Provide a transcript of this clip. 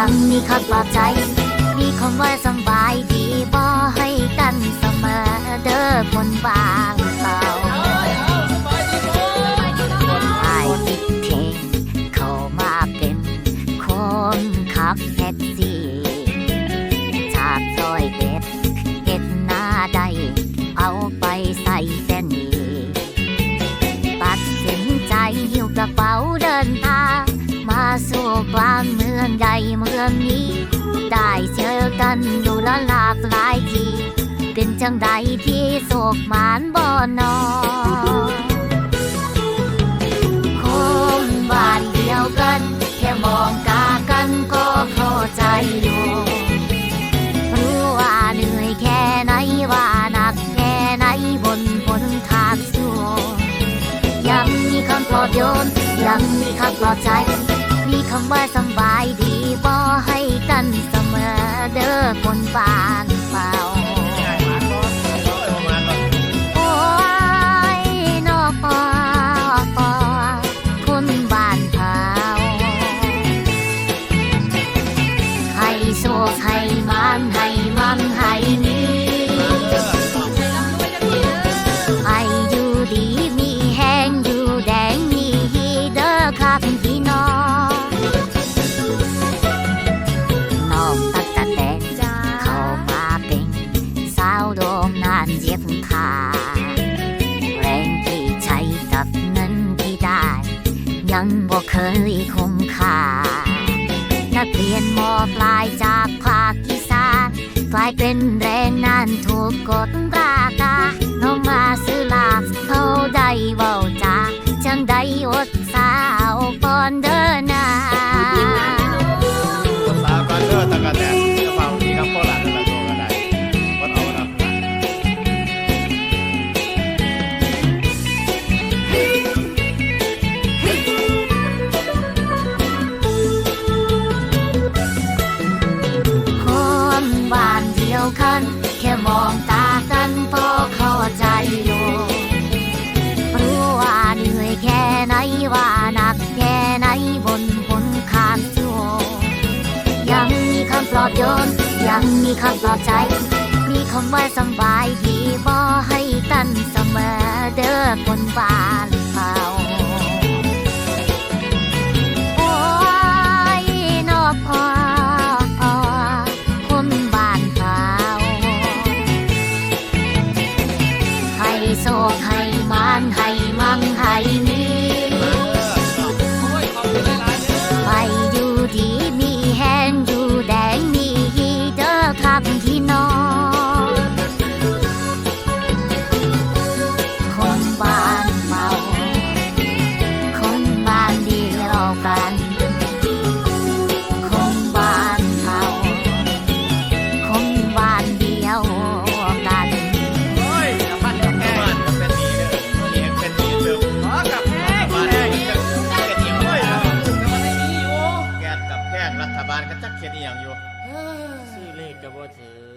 ยังมีคำปลอบใจ มีคำว่าสบายดีบ่ให้กันเสมอเด้อคนบางเต่าไอ้ติดเทงเข้ามาเป็นคนขับแท็กซี่ สู่กลางเมืองใหญ่เมืองนี้ ได้เจอกันดูละหลากหลายที เป็นจังใดที่โศกหมานบ่อนอคนบ้านเดียวกัน แค่มองตากันก็เข้าใจอยู่รู้ว่าเหนื่อยแค่ไหนว่าหนักแค่ไหนบนบนทางสู้ยังมีคำปลอบโยนยังมีคำปลอบใจ คำว่าสบายดีบ่ให้กันเสมอเด้อคนบ้านเป่าโอ้ยนอปอปอคนบ้านเผาให้โชคให้มันให้มันให้มีให้ ยังบ่เคยคงค่านักเรียนมอปลายจากภาคอีสานกลายเป็นแรงงานถูกกดราคา อบโยน ยังมีคำปลอบใจ มีคำว่าสบายดีบ่ให้ตันเสมอเด้อคนบ้านเขา แกนกับแพงรัฐบาลก็จักเขียนอีหยังอยู่ ซื้อเลขกับบ่ถือ